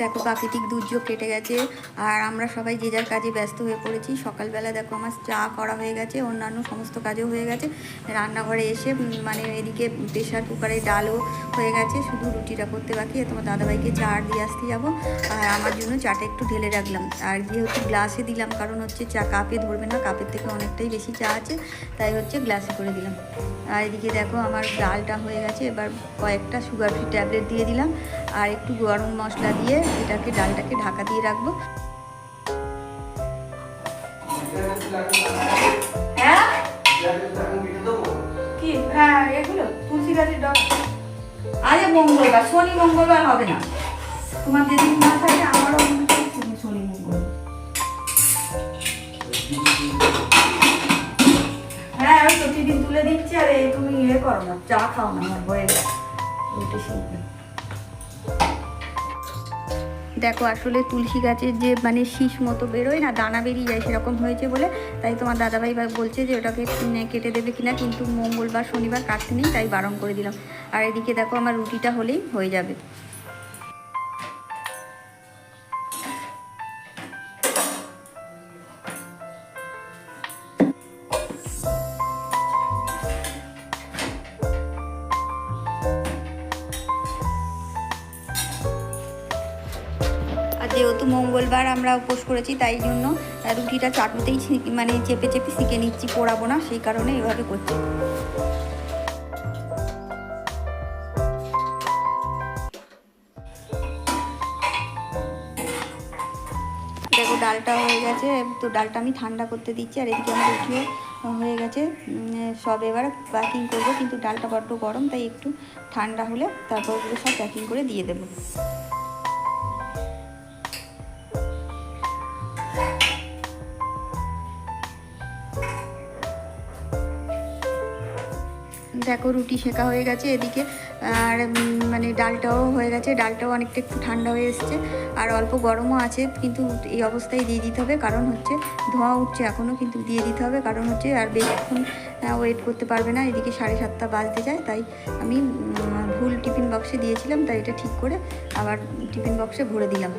দেখো প্রাকৃতিক দুর্যোগ কেটে গেছে, আর আমরা সবাই যে যার কাজে ব্যস্ত হয়ে পড়েছি। সকালবেলা দেখো আমার চা করা হয়ে গেছে, অন্যান্য সমস্ত কাজও হয়ে গেছে। রান্নাঘরে এসে মানে এদিকে প্রেশার কুকারে ডালও হয়ে গেছে, শুধু রুটিটা করতে বাকি। তোমার দাদাভাইকে চা আর দিয়ে আসতে যাব। আর আমার জন্য চাটা একটু ঢেলে রাখলাম। আর যেহেতু গ্লাসে দিলাম, কারণ হচ্ছে চা কাপে ধরবে না, কাপের থেকে অনেকটাই বেশি চা আছে, তাই হচ্ছে গ্লাসে করে দিলাম। আর এদিকে দেখো আমার ডালটা হয়ে গেছে, এবার কয়েকটা সুগার ফ্রি ট্যাবলেট দিয়ে দিলাম। আর একটু গরম মশলা দিয়ে এটাকে ডালটাকে ঢাকা দিয়ে রাখব। হ্যাঁ? কি? হ্যাঁ এগুলো তুলসী গাছের ডগ। আজ মঙ্গলবার শনি মঙ্গলবার হবে না। তোমার যেদিন না থাকে আমারও শনি- মঙ্গলবার। হ্যাঁ তুলে দিচ্ছি আর এই তুমি ইয়ে করো না চা খাও না আমার হয়ে গেছে। রুটি শিখবে দেখো আসলে তুলসী গাছের যে মানে শীষ মতো বেরোয় না, দানা বেরিয়ে যায়, সেরকম হয়েছে বলে। তাই তোমার দাদাভাই বলছে যে ওটাকে কেটে দেবে কিনা, কিন্তু মঙ্গলবার, শনিবার কাটতে নেই, তাই বারণ করে দিলাম। আর এদিকে দেখো আমার রুটিটা হলেই হয়ে যাবে। উপোস করেছি, তাই জন্য রুটিটা চাটুতেই মানে চেপে চেপে শিখে নিচ্ছি, পোড়াবো না, সেই কারণে এভাবে করছি। দেখো, ডালটা হয়ে গেছে, তো ডালটা আমি ঠান্ডা করতে দিচ্ছি, আর এদিকে আমার রুটিও হয়ে গেছে সব এবার প্যাকিং করব, কিন্তু ডালটা বড্ড গরম, তাই একটু ঠান্ডা হলে তারপর সব প্যাকিং করে দিয়ে দেবো। দেখো রুটি শেখা হয়ে গেছে এদিকে, আর মানে ডালটাও হয়ে গেছে, ডালটাও অনেকটা একটু ঠান্ডা হয়ে এসছে, আর অল্প গরমও আছে, কিন্তু এই অবস্থায় দিয়ে দিতে হবে, কারণ হচ্ছে ধোঁয়া উঠছে এখনও কিন্তু দিয়ে দিতে হবে, কারণ হচ্ছে আর বেশিক্ষণ ওয়েট করতে পারবে না, এদিকে সাড়ে সাতটা বাজতে যায়, তাই আমি ভুল টিফিন বক্সে দিয়েছিলাম, তাই এটা ঠিক করে আবার টিফিন বক্সে ভরে দিলাম।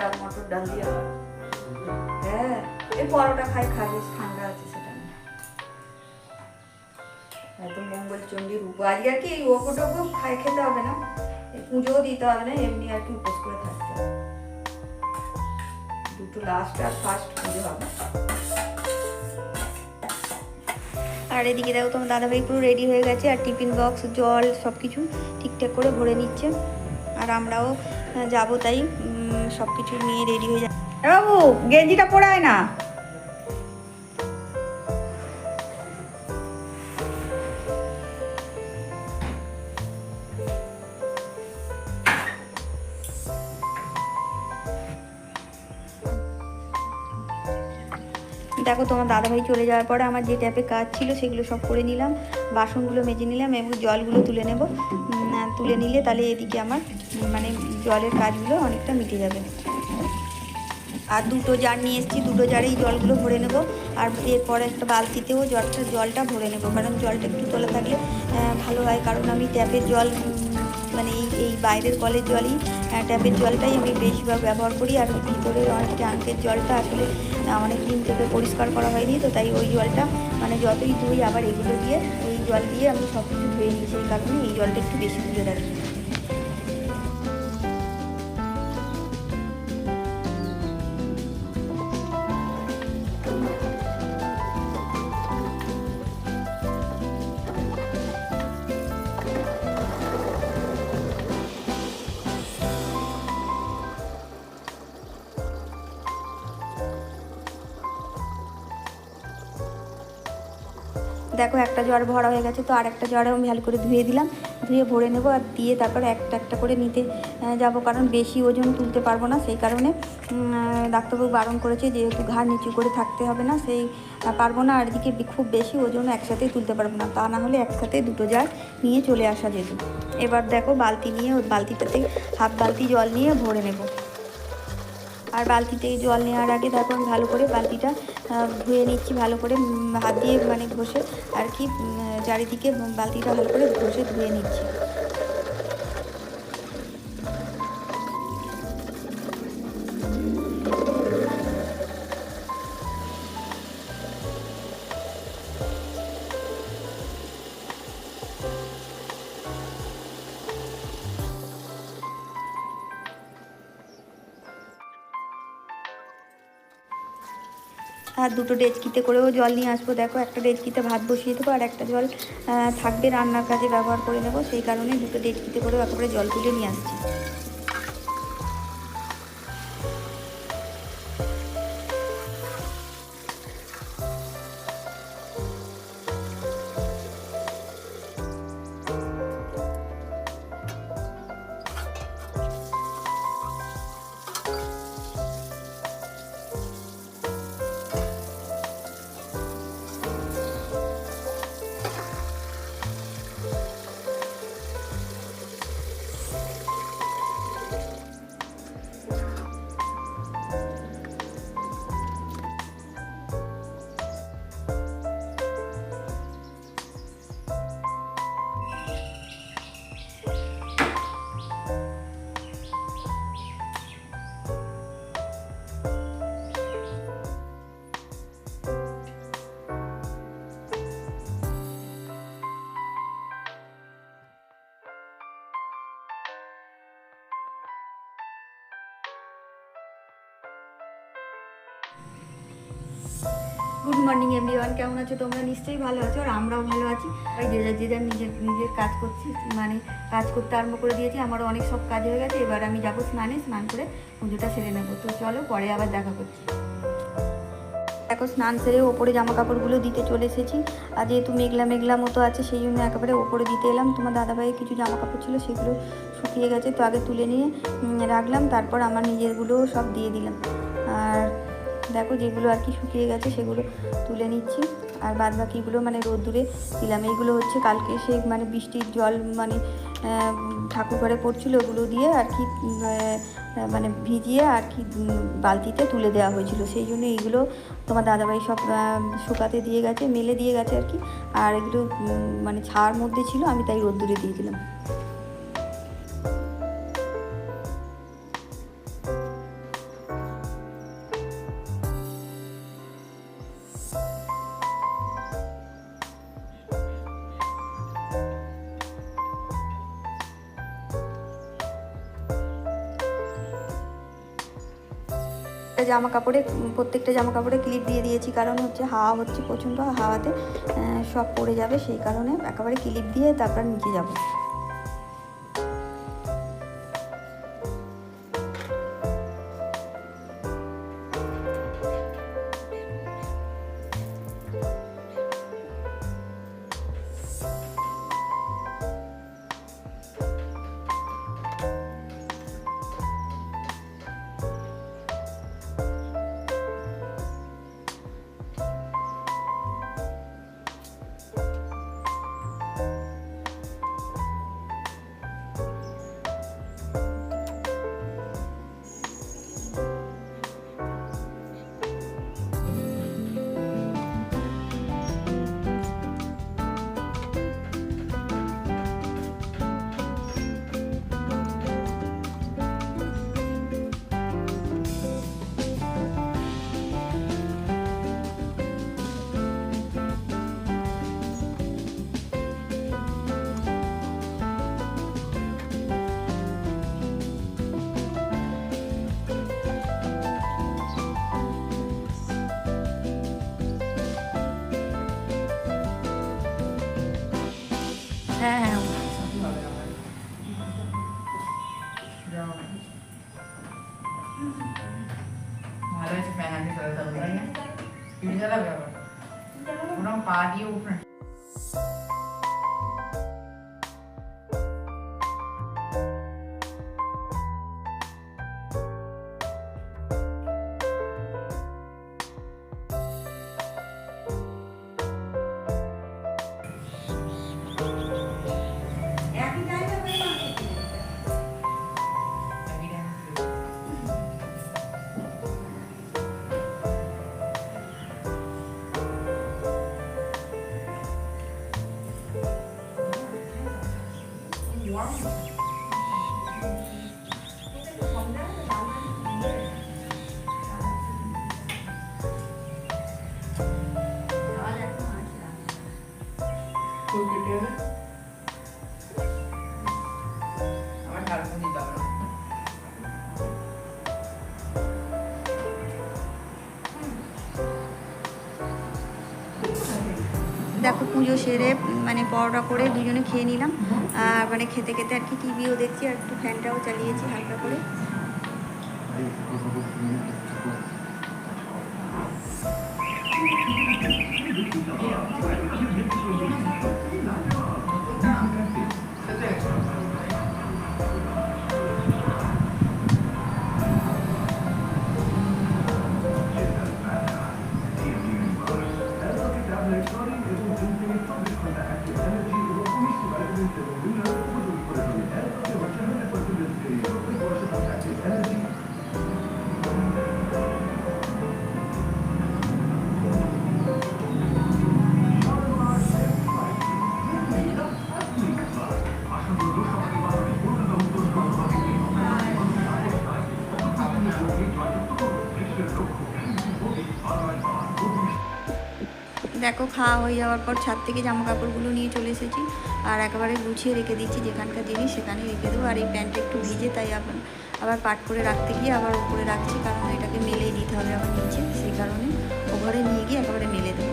ডাল, মটর ডাল দিয়ে হ্যাঁ। এই পরোটা খাই খাবে ঠান্ডা আছে সেটা এত মঙ্গল চণ্ডীর উপ আজকে আর কি ওকো টোকো খাই, খেতে হবে না। পুজোও দিতে হবে না, এমনি আর কি উপোস করে থাকতে হবে। দুটো লাস্ট আর ফার্স্ট পুজো হবে। আর এদিকে দেখো তোমার দাদাভাই পুরো রেডি হয়ে গেছে, আর টিফিন বক্স জল সব কিছু ঠিকঠাক করে ভরে নিচ্ছে। আর আমরাও যাব তাই সব কিছু নিয়ে রেডি হয়ে যা এ বাবু গেঞ্জিটা পরায় না। দেখো তোমার দাদাভাই চলে যাওয়ার পরে আমার যে ট্যাপে কাজ ছিল সেগুলো সব করে নিলাম। বাসনগুলো মেজে নিলাম এবং জলগুলো তুলে নেব। তুলে নিলে তাহলে এদিকে আমার মানে জলের কাজগুলো অনেকটা মিটে যাবে। আর দুটো জার নিয়ে এসেছি, দুটো জারেই জলগুলো ভরে নেব। আর এরপরে একটা বালতিতেও জলটা জলটা ভরে নেব, কারণ জলটা একটু তোলা থাকলে ভালো হয়। কারণ আমি ট্যাপের জল মানে এই এই বাইরের কলের জলই ট্যাপের জলটাই আমি বেশিরভাগ ব্যবহার করি। আর ভিতরে অনেক ট্যাঙ্কের জলটা আসলে অনেক দিন থেকে পরিষ্কার করা হয়নি, তো তাই ওই জলটা মানে যতই ধুই আবার এগুলো দিয়ে ওই জল দিয়ে আমি সব কিছু ধুয়ে নিই। সেই কারণে এই জলটা একটু বেশি তুলে রাখি। দেখো একটা জ্বর ভরা হয়ে গেছে, তো আর একটা জ্বরে আমি ভালো করে ধুয়ে দিলাম, ধুয়ে ভরে নেব আর দিয়ে তারপর একটা একটা করে নিতে যাব। কারণ বেশি ওজন তুলতে পারব না, সেই কারণে ডাক্তারবাবু বারণ করেছে যেহেতু ঘাড় নিচু করে থাকতে হবে না, সেই পারব না। আর এদিকে খুব বেশি ওজন একসাথেই তুলতে পারব না, তা না হলে একসাথে দুটো জার নিয়ে চলে আসা যেত। এবার দেখো বালতি নিয়ে, ওই বালতিটাতে হাফ বালতি জল নিয়ে ভরে নেব। আর বালতিতে জল নেওয়ার আগে দেখো আমি ভালো করে বালতিটা ধুয়ে নিচ্ছি, ভালো করে হাত দিয়ে মানে ঘষে, আর কি চারিদিকে বালতিটা ভালো করে ঘষে ধুয়ে নিচ্ছি। আর দুটো ডেচকিতে করেও জল নিয়ে আসব। দেখো, একটা ডেচকিতে ভাত বসিয়ে দেবো আর একটা জল থাকবে রান্নার কাজে ব্যবহার করে নেব। সেই কারণে দুটো ডেচকিতে করেও একেবারে জল তুলে নিয়ে আসছি। গুড মর্নিং এভরিওয়ান কেমন আছো? তোমরা নিশ্চয়ই ভালো আছো আর আমরাও ভালো আছি। আর যে যার যে যার নিজের নিজের কাজ করছি মানে কাজ করতে আরম্ভ করে দিয়েছি। আমারও অনেক সব কাজ হয়ে গেছে। এবার আমি যাব স্নানে। স্নান করে পুজোটা সেরে নেব। তো চলো, পরে আবার দেখা করছি। দেখো, স্নান সেরে ওপরে জামা কাপড়গুলো দিতে চলে এসেছি। আর যেহেতু মেঘলা মেঘলা মতো আছে, সেই জন্য একেবারে ওপরে দিতে এলাম। তোমার দাদাভাইয়ের কিছু জামা কাপড় ছিল, সেগুলো শুকিয়ে গেছে। তো আগে তুলে নিয়ে রাখলাম। তারপর আমার নিজেরগুলোও সব দিয়ে দিলাম। দেখো যেগুলো আর কি শুকিয়ে গেছে সেগুলো তুলে নিচ্ছি। আর বাদ বাকিগুলো মানে রোদ্দুরে দিলাম। এইগুলো হচ্ছে কালকে সে মানে বৃষ্টির জল মানে ঠাকুর ঘরে পড়ছিল ওগুলো দিয়ে আর কি মানে ভিজিয়ে আর কি বালতিতে তুলে দেওয়া হয়েছিল। সেই জন্য এইগুলো তোমার দাদাভাই সব শুকাতে দিয়ে গেছে, মেলে দিয়ে গেছে আর কি। আর এগুলো মানে ছাড় মধ্যে ছিল, আমি তাই রোদ্দুরে দিয়ে দিলাম। জামা কাপড়ে প্রত্যেকটা জামা কাপড়ে ক্লিপ দিয়ে দিয়েছি। কারণ হচ্ছে হাওয়া হচ্ছে প্রচণ্ড, হাওয়াতে সব পড়ে যাবে। সেই কারণে একেবারে ক্লিপ দিয়ে তারপর নিচে যাব। হয়েছে ফ্যান আমি চলে যাব তাই না ফিরে যাবে আবার ওরকম পা দিয়ে উঠে পুজো সেরে মানে পরোটা করে দুজনে খেয়ে নিলাম। আর মানে খেতে খেতে আর কি টিভিও দেখছি, আর একটু ফ্যানটাও চালিয়েছি হালকা করে। দেখো, খাওয়া হয়ে যাওয়ার পর ছাদ থেকে জামা কাপড়গুলো নিয়ে চলে এসেছি। আর একেবারে গুছিয়ে রেখে দিচ্ছি যেখানকার জিনিস সেখানে রেখে দেবো। আর এই প্যান্টটা একটু ভিজে, তাই আবার আবার পাট করে রাখতে গিয়ে আবার উপরে রাখছি, কারণ এটাকে মেলেই দিতে হবে আবার নিচে, সেই কারণে ও ঘরে নিয়ে গিয়ে একেবারে মেলে দেবো।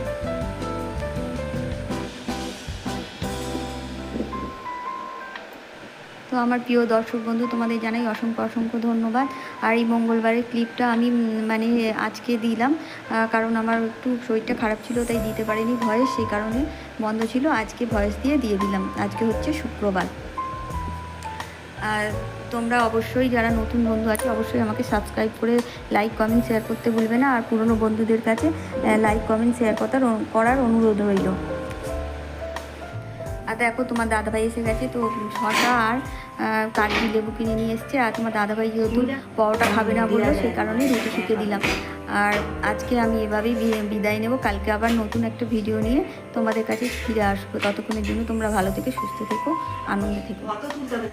তো আমার প্রিয় দর্শক বন্ধু, তোমাদের জানাই অসংখ্য অসংখ্য ধন্যবাদ। আর এই মঙ্গলবারের ক্লিপটা আমি মানে আজকে দিলাম কারণ আমার একটু শরীরটা খারাপ ছিল, তাই দিতে পারিনি ভয়েস, সেই কারণে বন্ধ ছিল। আজকে ভয়েস দিয়ে দিয়ে দিলাম। আজকে হচ্ছে শুক্রবার। আর তোমরা অবশ্যই যারা নতুন বন্ধু আছে, অবশ্যই আমাকে সাবস্ক্রাইব করে লাইক কমেন্ট শেয়ার করতে ভুলবে না। আর পুরনো বন্ধুদের কাছে লাইক কমেন্ট শেয়ার করার অনুরোধ রইল। দেখো, তোমার দাদাভাই এসে গেছে তো ছটা আর কাঠি লেবু কিনে নিয়ে এসছে। আর তোমার দাদাভাই যেহেতু পরোটা খাবে না বলল, সেই কারণে রুটি শুকিয়ে দিলাম। আর আজকে আমি এভাবেই বিদায় নেব। কালকে আবার নতুন একটা ভিডিও নিয়ে তোমাদের কাছে ফিরে আসব। ততক্ষণের জন্য তোমরা ভালো থেকে, সুস্থ থেকো, আনন্দ থেকো।